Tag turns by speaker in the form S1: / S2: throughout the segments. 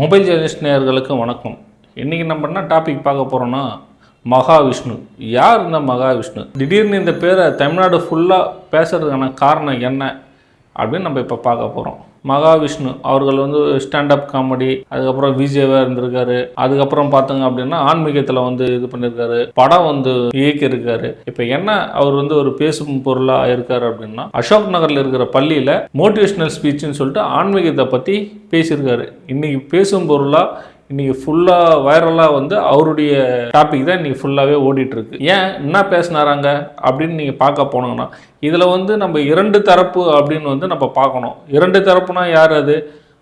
S1: Mobile journalist நேயர்களுக்கு வணக்கம். இன்றைக்கி நம்ம என்ன டாபிக் பார்க்க போகிறோன்னா மகாவிஷ்ணு. யார் இந்த மகாவிஷ்ணு? திடீர்னு இந்த பேரை தமிழ்நாடு ஃபுல்லாக பேசுகிறதுக்கான காரணம் என்ன? அப்படின்னு நம்ம இப்போ பார்க்க போகிறோம் மகாவிஷ்ணு அவர்கள் வந்து ஸ்டாண்டப் காமெடி அதுக்கப்புறம் விஜயவாக இருந்திருக்காரு. அதுக்கப்புறம் பார்த்தோங்க அப்படின்னா ஆன்மீகத்தில் வந்து இது பண்ணியிருக்காரு படம் வந்து இயக்கியிருக்காரு. இப்போ என்ன அவர் வந்து ஒரு பேசும் பொருளாக இருக்காரு அப்படின்னா அசோக் நகரில் இருக்கிற பள்ளியில் மோட்டிவேஷ்னல் ஸ்பீச்சுன்னு சொல்லிட்டு ஆன்மீகத்தை பற்றி பேசியிருக்காரு. இன்றைக்கி பேசும் பொருளாக இன்றைக்கி ஃபுல்லாக வைரலாக வந்து அவருடைய டாபிக் தான் இன்றைக்கி ஃபுல்லாகவே ஓடிட்டுருக்கு. ஏன் என்ன பேசினாராங்க? அப்படின்னு நீங்கள் பார்க்க போனோங்கன்னா இதில் வந்து நம்ம இரண்டு தரப்பு அப்படின்னு வந்து நம்ம பார்க்கணும். இரண்டு தரப்புனா யார் அது?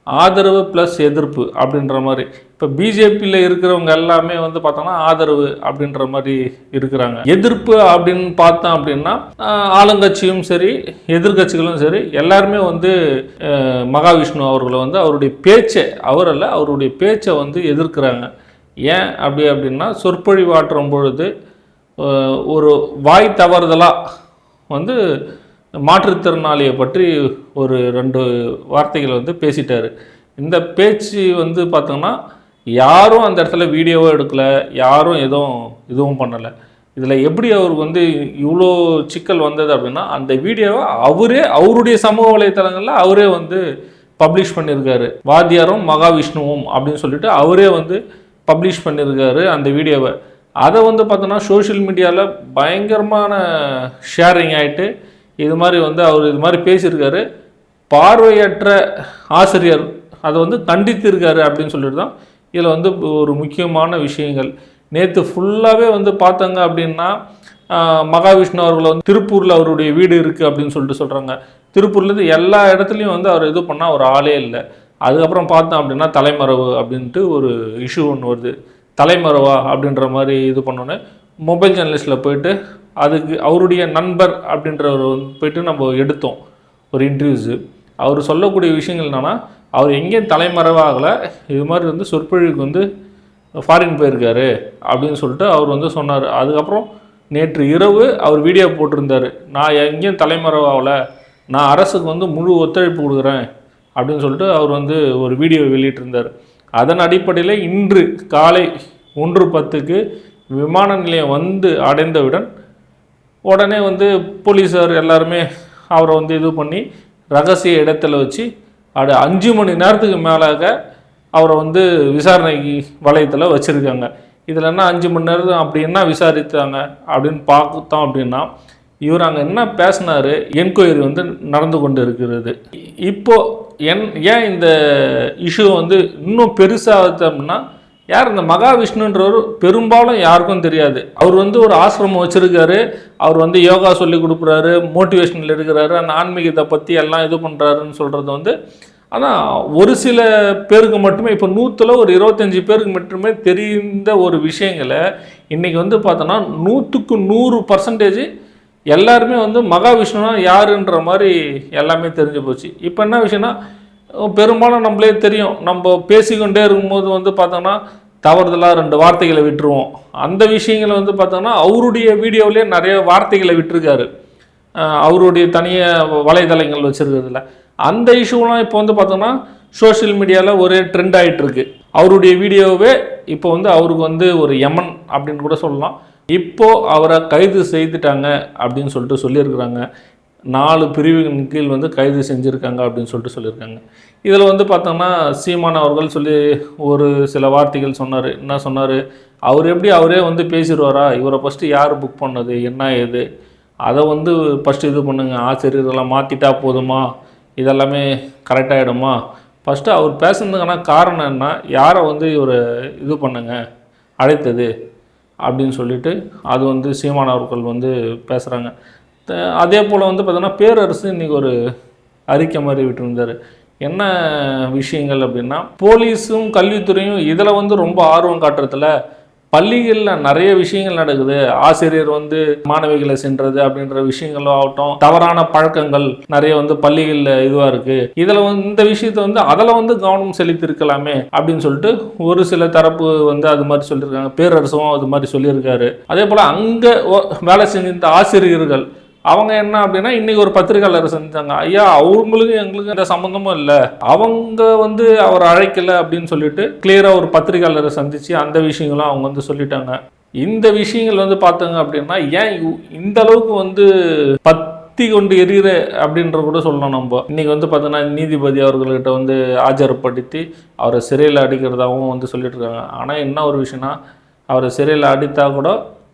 S1: ஆதரவு ப்ளஸ் எதிர்ப்பு அப்படின்ற மாதிரி. இப்போ பிஜேபியில் இருக்கிறவங்க எல்லாமே வந்து பார்த்தோன்னா ஆதரவு அப்படின்ற மாதிரி இருக்கிறாங்க. எதிர்ப்பு அப்படின்னு பார்த்தோம் அப்படின்னா ஆளுங்கட்சியும் சரி எதிர்கட்சிகளும் சரி எல்லாருமே வந்து மகாவிஷ்ணு அவர்களை வந்து அவருடைய பேச்சை அவரல்ல அவருடைய பேச்சை வந்து எதிர்க்கிறாங்க. ஏன் அப்படி அப்படின்னா சொற்பொழிவாற்றும் பொழுது ஒரு வாய் தவறுதலாக வந்து மாற்றுத்திறனாளியை பற்றி ஒரு ரெண்டு வார்த்தைகள் வந்து பேசிட்டார். இந்த பேச்சு வந்து பார்த்தோங்கன்னா யாரும் அந்த இடத்துல வீடியோவோ எடுக்கலை யாரும் எதுவும் இதுவும் பண்ணலை. இதில் எப்படி அவருக்கு வந்து இவ்வளோ சிக்கல் வந்தது அப்படின்னா அந்த வீடியோவை அவரே அவருடைய சமூக வலைத்தளங்களில் அவரே வந்து பப்ளிஷ் பண்ணியிருக்காரு வாத்தியாரும் மகாவிஷ்ணுவும் அப்படின்னு சொல்லிட்டு அவரே வந்து பப்ளிஷ் பண்ணியிருக்காரு அந்த வீடியோவை. அதை வந்து பார்த்தோன்னா சோஷியல் மீடியாவில் பயங்கரமான ஷேரிங் ஆகிட்டு இது மாதிரி வந்து அவர் இது மாதிரி பேசியிருக்காரு. பார்வையற்ற ஆசிரியர் அதை வந்து கண்டித்திருக்காரு அப்படின்னு சொல்லிட்டு தான் இதில் வந்து ஒரு முக்கியமான விஷயங்கள். நேற்று ஃபுல்லாகவே வந்து பார்த்தாங்க அப்படின்னா மகாவிஷ்ணு அவர்களை வந்து திருப்பூரில் அவருடைய வீடு இருக்குது அப்படின்னு சொல்லிட்டு சொல்கிறாங்க திருப்பூர்லேருந்து எல்லா இடத்துலையும் வந்து அவர் இது பண்ணால் ஒரு ஆளே இல்லை. அதுக்கப்புறம் பார்த்தோம் அப்படின்னா தலைமறைவு அப்படின்ட்டு ஒரு இஷ்யூ ஒன்று வருது. தலைமறைவா அப்படின்ற மாதிரி இது பண்ணோன்னே மொபைல் ஜேர்னலிஸ்ட்டில் போயிட்டு அதுக்கு அவருடைய நண்பர் அப்படின்றவர் வந்து போயிட்டு நம்ம எடுத்தோம் ஒரு இன்டர்வியூஸு அவர் சொல்லக்கூடிய விஷயங்கள் என்னென்னா அவர் எங்கேயும் தலைமறைவாகலை இது மாதிரி வந்து சொற்பொழிவுக்கு வந்து ஃபாரின் போயிருக்காரு அப்படின்னு சொல்லிட்டு அவர் வந்து சொன்னார். அதுக்கப்புறம் நேற்று இரவு அவர் வீடியோ போட்டிருந்தார். நான் எங்கேயும் தலைமறைவாகலை நான் அரசுக்கு வந்து முழு ஒத்துழைப்பு கொடுக்குறேன் அப்படின்னு சொல்லிட்டு அவர் வந்து ஒரு வீடியோ வெளியிட்டிருந்தார். அதன் அடிப்படையில் இன்று காலை ஒன்று பத்துக்கு விமான நிலையம் வந்து அடைந்தவுடன் உடனே வந்து போலீஸார் எல்லாருமே அவரை வந்து இது பண்ணி ரகசிய இடத்துல வச்சு அது அஞ்சு மணி நேரத்துக்கு மேலாக அவரை வந்து விசாரணை வளையத்தில் வச்சுருக்காங்க. இதில் என்ன அஞ்சு மணி நேரம் அப்படி என்ன விசாரித்தாங்க அப்படின்னு பார்த்தோம் அப்படின்னா இவர் அங்கே என்ன பேசினாரு என்கொயரி வந்து நடந்து கொண்டு இருக்கிறது இப்போது என் ஏன் இந்த இஷ்யூ வந்து இன்னும் பெருசாகுதுன்னா யார் இந்த மகாவிஷ்ணுன்றவர்? பெரும்பாலும் யாருக்கும் தெரியாது. அவர் வந்து ஒரு ஆசிரமம் வச்சுருக்காரு. அவர் வந்து யோகா சொல்லி கொடுக்குறாரு மோட்டிவேஷனில் இருக்கிறாரு அந்த ஆன்மீகத்தை பற்றி எல்லாம் இது பண்ணுறாருன்னு சொல்கிறது வந்து ஆனால் ஒரு சில பேருக்கு மட்டுமே இப்போ நூற்றில் ஒரு இருபத்தஞ்சி பேருக்கு மட்டுமே தெரிந்த ஒரு விஷயங்களை இன்றைக்கி வந்து பார்த்தோன்னா நூற்றுக்கு நூறு பர்சன்டேஜ் எல்லாருமே வந்து மகாவிஷ்ணுனா யாருன்ற மாதிரி எல்லாமே தெரிஞ்சு போச்சு. இப்போ என்ன விஷயம்னா பெரும்பாலும் நம்மளே தெரியும். நம்ம பேசிக்கொண்டே இருக்கும்போது வந்து பார்த்தோன்னா தவறுதலாக ரெண்டு வார்த்தைகளை விட்டுருவோம். அந்த விஷயங்களை வந்து பார்த்தோன்னா அவருடைய வீடியோவிலே நிறைய வார்த்தைகளை விட்டுருக்காரு. அவருடைய தனிய வலைதளங்கள் வச்சுருக்கிறதுல. அந்த இஷ்யூலாம் இப்போ வந்து பார்த்தோன்னா சோஷியல் மீடியாவில் ஒரே ட்ரெண்ட் ஆகிட்டுருக்கு அவருடைய வீடியோவே இப்போ வந்து அவருக்கு வந்து ஒரு யமன் அப்படின்னு கூட சொல்லலாம். இப்போது அவரை கைது செய்துட்டாங்க அப்படின்னு சொல்லிட்டு சொல்லியிருக்கிறாங்க. நாலு பிரிவின் கீழ் வந்து கைது செஞ்சுருக்காங்க அப்படின்னு சொல்லிட்டு சொல்லியிருக்காங்க. இதில் வந்து பார்த்தோம்னா சீமான் அவர்கள் சொல்லி ஒரு சில வார்த்தைகள் சொன்னார். என்ன சொன்னார்? அவர் எப்படி அவரே வந்து பேசிடுவாரா? இவரை ஃபஸ்ட்டு யார் புக் பண்ணது? என்ன ஏது? அதை வந்து ஃபஸ்ட்டு இது பண்ணுங்க. ஆசிரியர்களெல்லாம் மாற்றிட்டா போதுமா? இதெல்லாமே கரெக்டாகிடுமா ஃபஸ்ட்டு அவர் பேசுனதுக்கான காரணம் என்ன? யாரை வந்து இவர் இது பண்ணுங்க? அழைத்தது? அப்படின்னு சொல்லிட்டு அது வந்து சீமான் அவர்கள் வந்து பேசுகிறாங்க அதே போல் வந்து பார்த்தோன்னா பேரரசு இன்றைக்கி ஒரு அறிக்கை மாதிரி விட்டுருந்தார். என்ன விஷயங்கள் அப்படின்னா போலீஸும் கல்வித்துறையும் இதில் வந்து ரொம்ப ஆர்வம் காட்டுறதுல பள்ளிகளில் நிறைய விஷயங்கள் நடக்குது. ஆசிரியர் வந்து மாணவிகளை சென்றது அப்படின்ற விஷயங்களும் ஆகட்டும் தவறான பழக்கங்கள் நிறைய வந்து பள்ளிகளில் இதுவாக இருக்குது இதில் வந்து இந்த விஷயத்தை வந்து அதில் வந்து கவனம் செலுத்திருக்கலாமே அப்படின்னு சொல்லிட்டு ஒரு சில தரப்பு வந்து அது மாதிரி சொல்லியிருக்காங்க. பேரரசும் அது மாதிரி சொல்லியிருக்காரு. அதே போல் அங்கே வேலை செஞ்சிருந்த ஆசிரியர்கள் அவங்க என்ன அப்படின்னா இன்னைக்கு ஒரு பத்திரிகையாளர் செஞ்சாங்க. ஐயா அவங்களுக்கும் எங்களுக்கும் எந்த சம்மந்தமும் இல்லை. அவங்க வந்து அவர் அழைக்கல அப்படின்னு சொல்லிட்டு கிளியராக ஒரு பத்திரிகையாளரை சந்திச்சு அந்த விஷயங்களும் அவங்க வந்து சொல்லிட்டாங்க. இந்த விஷயங்கள் வந்து பார்த்தாங்க அப்படின்னா ஏன் இந்த அளவுக்கு வந்து பத்தி கொண்டு எரியிற அப்படின்ற கூட சொல்லலாம் நம்ம. இன்னைக்கு வந்து பார்த்தோன்னா நீதிபதி அவர்கள்கிட்ட வந்து ஆஜர்படுத்தி அவரை சிறையில் அடிக்கிறதாகவும் வந்து சொல்லிட்டு இருக்காங்க. ஆனால் என்ன ஒரு விஷயம்னா அவரை சிறையில் அடித்தா கூட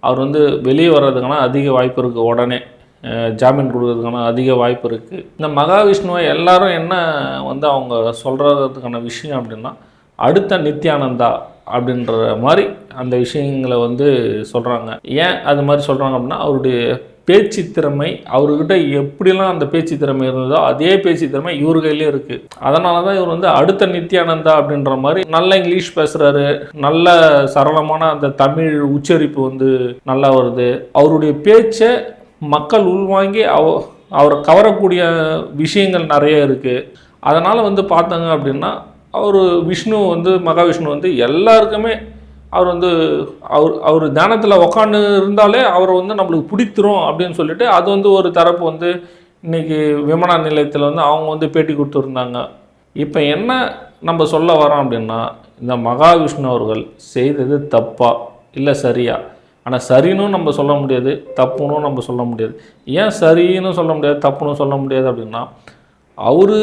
S1: அவர் வந்து வெளியே வர்றதுக்கான அதிக வாய்ப்பு இருக்குது உடனே. ஜாமீன் கொடுக்கறதுக்கான அதிக வாய்ப்பு இருக்குது இந்த மகாவிஷ்ணுவை எல்லாரும் என்ன வந்து அவங்க சொல்கிறதுக்கான விஷயம் அப்படின்னா அடுத்த நித்யானந்தா அப்படின்ற மாதிரி அந்த விஷயங்களை வந்து சொல்கிறாங்க ஏன் அது மாதிரி சொல்கிறாங்க அப்படின்னா அவருடைய பேச்சு திறமை அவர்கிட்ட எப்படிலாம் அந்த பேச்சு திறமை இருந்ததோ அதே பேச்சு திறமை இவர் கையிலே இருக்குது அதனால தான் இவர் வந்து அடுத்த நித்யானந்தா அப்படின்ற மாதிரி நல்ல இங்கிலீஷ் பேசுகிறாரு நல்ல சரளமான அந்த தமிழ் உச்சரிப்பு வந்து நல்லா வருது. அவருடைய பேச்சை மக்கள் உள்வாங்கி அவ அவரை கவரக்கூடிய விஷயங்கள் நிறைய இருக்குது அதனால் வந்து பார்த்தாங்க அப்படின்னா அவர் விஷ்ணு வந்து மகாவிஷ்ணு வந்து எல்லாருக்குமே அவர் வந்து அவர் அவர் தியானத்தில் உக்காந்து இருந்தாலே அவரை வந்து நம்மளுக்கு பிடித்திரும் அப்படின்னு சொல்லிட்டு அது வந்து ஒரு தரப்பு வந்து இன்னைக்கு விமான நிலையத்தில் வந்து அவங்க வந்து பேட்டி கொடுத்துருந்தாங்க. இப்போ என்ன நம்ம சொல்ல வரோம் அப்படின்னா இந்த மகாவிஷ்ணு அவர்கள் செய்தது தப்பா? இல்லை சரியா? ஆனால் சரின்னு நம்ம சொல்ல முடியாது தப்புன்னு நம்ம சொல்ல முடியாது. ஏன் சரின்னு சொல்ல முடியாது தப்புன்னு சொல்ல முடியாது அப்படின்னா அவர்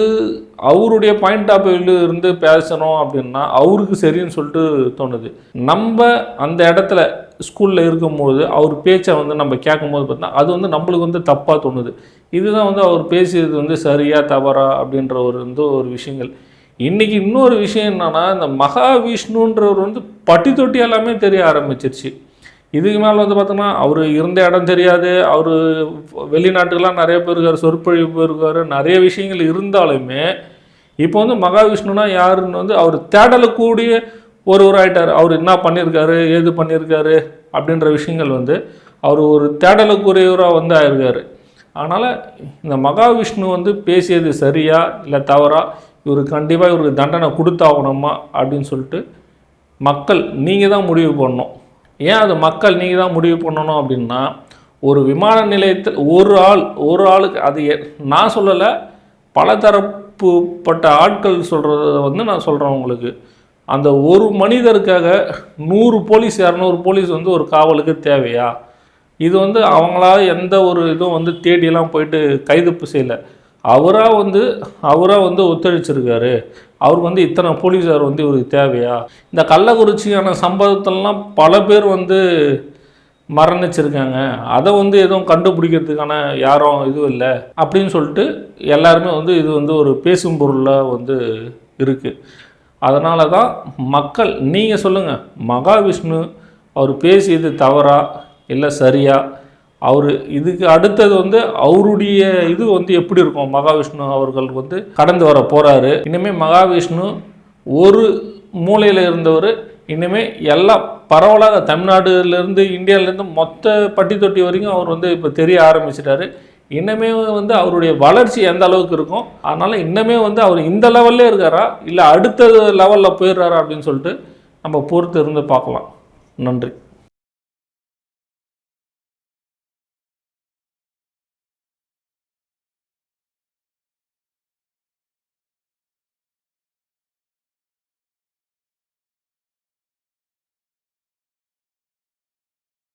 S1: அவருடைய பாயிண்ட் ஆஃப் வியூல இருந்து பேசணும் அப்படின்னா அவருக்கு சரின்னு சொல்லிட்டு தோணுது. நம்ம அந்த இடத்துல ஸ்கூலில் இருக்கும்போது அவர் பேச்சை வந்து நம்ம கேட்கும்போது பார்த்தா அது வந்து நம்மளுக்கு வந்து தப்பாக தோணுது. இதுதான் வந்து அவர் பேசியது வந்து சரியா தவறா அப்படின்ற ஒரு வந்து ஒரு விஷயங்கள். இன்றைக்கி இன்னொரு விஷயம் என்னென்னா இந்த மகாவிஷ்ணுன்றவர் வந்து பட்டி தொட்டி எல்லாமே தெரிய ஆரம்பிச்சிருச்சு. இதுக்கு மேலே வந்து பார்த்தோன்னா அவர் இருந்த இடம் தெரியாது. அவர் வெளிநாட்டுக்கெல்லாம் நிறைய பேர் இருக்கார் சொற்பொழிவு போயிருக்காரு நிறைய விஷயங்கள் இருந்தாலுமே இப்போ வந்து மகாவிஷ்ணுனா யாருன்னு வந்து அவர் தேடலக்கூடிய ஒருவர் ஆகிட்டார் அவர் என்ன பண்ணியிருக்காரு ஏது பண்ணியிருக்காரு அப்படின்ற விஷயங்கள் வந்து அவர் ஒரு தேடலுக்குரியவராக வந்து ஆயிருக்காரு. அதனால் இந்த மகாவிஷ்ணு வந்து பேசியது சரியா இல்லை தவறா? இவர் கண்டிப்பாக இவருக்கு தண்டனை கொடுத்தாகணுமா? அப்படின்னு சொல்லிட்டு மக்கள் நீங்கள் தான் முடிவு பண்ணணும். ஏன் அது மக்கள் நீங்கள் தான் முடிவு பண்ணணும் அப்படின்னா ஒரு விமான நிலையத்தில் ஒரு ஆள் ஒரு ஆளுக்கு அது எ- நான் சொல்லலை பலதரப்புப்பட்ட ஆட்கள் சொல்கிறத வந்து நான் சொல்கிறேன் உங்களுக்கு. அந்த ஒரு மனிதருக்காக நூறு போலீஸ் இரநூறு போலீஸ் வந்து ஒரு காவலுக்கு தேவையா? இது வந்து அவங்களா எந்த ஒரு இதுவும் வந்து தேடியெல்லாம் போயிட்டு கைது செய்யலை. அவராக வந்து அவராக வந்து ஒத்துழைச்சிருக்காரு. அவருக்கு வந்து இத்தனை போலீஸார் வந்து இவருக்கு தேவையா? இந்த கள்ளக்குறிச்சியான சம்பவத்திலலாம் பல பேர் வந்து மரணிச்சிருக்காங்க. அதை வந்து எதுவும் கண்டுபிடிக்கிறதுக்கான யாரும் இதுவும் இல்லை அப்படின்னு சொல்லிட்டு எல்லாருமே வந்து இது வந்து ஒரு பேசும் பொருளாக வந்து இருக்குது அதனால தான் மக்கள் நீங்கள் சொல்லுங்கள் மகாவிஷ்ணு அவர் பேசியது தவறா இல்லை சரியாக அவர் இதுக்கு அடுத்தது வந்து அவருடைய இது வந்து எப்படி இருக்கும்? மகாவிஷ்ணு அவர்கள் வந்து கடந்து வர போகிறாரு இனிமேல் மகாவிஷ்ணு ஒரு மூலையில் இருந்தவர். இனிமேல் எல்லாம் பரவலாக தமிழ்நாடுலேருந்து இந்தியாவிலேருந்து மொத்த பட்டி தொட்டி வரைக்கும் அவர் வந்து இப்போ தெரிய ஆரம்பிச்சிட்டாரு. இன்னமே வந்து அவருடைய வளர்ச்சி எந்த அளவுக்கு இருக்கும்? அதனால் இன்னமே வந்து அவர் இந்த லெவல்லே இருக்காரா? இல்லை அடுத்த லெவலில் போயிடுறாரா அப்படின்னு சொல்லிட்டு நம்ம பொறுத்து இருந்து பார்க்கலாம். நன்றி.